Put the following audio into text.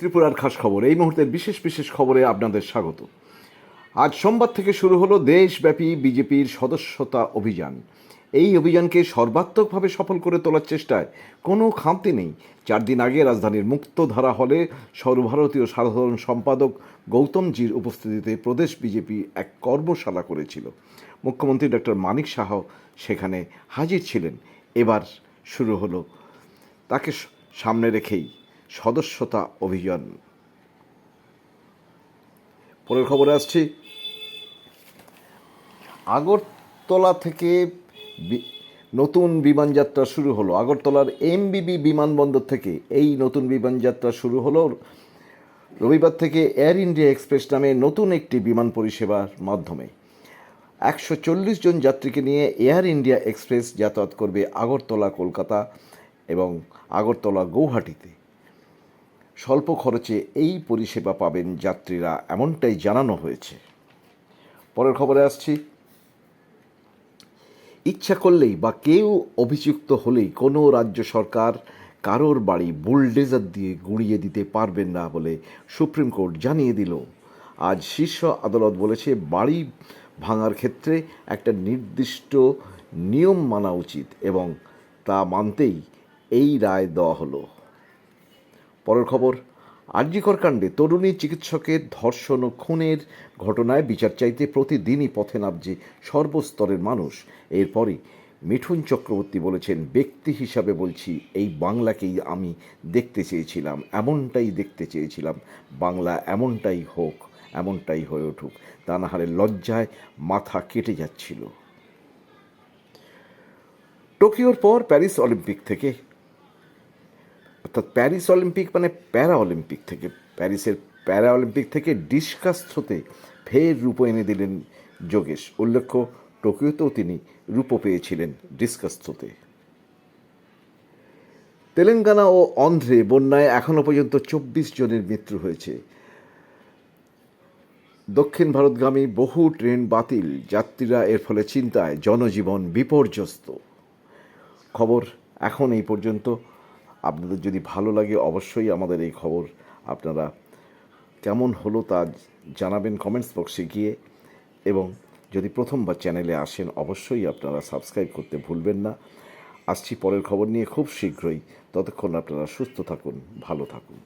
ত্রিপুরার খাস খবর। এই মুহূর্তের বিশেষ বিশেষ খবরে আপনাদের স্বাগত। আজ সোমবার থেকে শুরু হলো দেশব্যাপী বিজেপির সদস্যতা অভিযান। এই অভিযানকে সর্বাত্মকভাবে সফল করে তোলার চেষ্টায় কোনো খামতি নেই। চার দিন আগে রাজধানীর মুক্তধারা হলে সর্বভারতীয় সাধারণ সম্পাদক গৌতমজির উপস্থিতিতে প্রদেশ বিজেপি এক কর্মশালা করেছিল। মুখ্যমন্ত্রী ডক্টর মানিক শাহ সেখানে হাজির ছিলেন। এবার শুরু হলো। তাকে সামনে রেখেই সদস্যতা অভিযান। পরের খবরে আসছি। আগরতলা থেকে নতুন বিমানযাত্রা শুরু হলো। আগরতলার এমবিবি বিমানবন্দর থেকে এই নতুন বিমানযাত্রা শুরু হলো। রবিবার থেকে এয়ার ইন্ডিয়া এক্সপ্রেস নামে নতুন একটি বিমান পরিষেবার মাধ্যমে। একশো চল্লিশ জন যাত্রীকে নিয়ে এয়ার ইন্ডিয়া এক্সপ্রেস যাতায়াত করবে আগরতলা, কলকাতা এবং আগরতলা, গৌহাটিতে। স্বল্প খরচে এই পরিষেবা পাবেন যাত্রীরা, এমনটাই জানানো হয়েছে। পরের খবরে আসছি। ইচ্ছা করলেই বা কেউ অভিযুক্ত হলেই কোনো রাজ্য সরকার কারোর বাড়ি বুলডেজার দিয়ে গুঁড়িয়ে দিতে পারবেন না বলে সুপ্রিম কোর্ট জানিয়ে দিল। আজ শীর্ষ আদালত বলেছে, বাড়ি ভাঙার ক্ষেত্রে একটা নির্দিষ্ট নিয়ম মানা উচিত এবং তা মানতেই এই রায় দেওয়া হলো। পরের খবর, আরজিকর কাণ্ডে তরুণী চিকিৎসকের ধর্ষণ ও খুনের ঘটনায় বিচার চাইতে প্রতিদিনই পথে নামছে সর্বস্তরের মানুষ। এরপরই মিঠুন চক্রবর্তী বলেছেন, ব্যক্তি হিসাবে বলছি, এই বাংলাকেই আমি দেখতে চেয়েছিলাম, এমনটাই দেখতে চেয়েছিলাম। বাংলা এমনটাই হোক, এমনটাই হয়ে উঠুক। তা না হলে লজ্জায় মাথা কেটে যাচ্ছিল। টোকিওর পর প্যারিস অলিম্পিক থেকে অর্থাৎ প্যারিস অলিম্পিক মানে প্যারা অলিম্পিক থেকে, প্যারিসের প্যারা অলিম্পিক থেকে ডিসকাস থ্রোতে ফের রূপ এনে দিলেন যোগেশ। উল্লেখ্য, টোকিওতেও তিনি রূপ পেয়েছিলেন ডিসকাস থ্রোতে তেলেঙ্গানা ও অন্ধ্রে বন্যায় এখনও পর্যন্ত চব্বিশ জনের মৃত্যু হয়েছে। দক্ষিণ ভারতগামী বহু ট্রেন বাতিল, যাত্রীরা এর ফলে চিন্তায় জনজীবন বিপর্যস্ত। খবর এখন এই পর্যন্ত। আপনাদের যদি ভালো লাগে অবশ্যই আমাদের এই খবর আপনারা কেমন হলো তা জানাবেন কমেন্টস বক্সে গিয়ে। এবং যদি প্রথমবার চ্যানেলে আসেন, অবশ্যই আপনারা সাবস্ক্রাইব করতে ভুলবেন না। আসছি পরের খবর নিয়ে খুব শীঘ্রই। ততক্ষণ আপনারা সুস্থ থাকুন, ভালো থাকুন।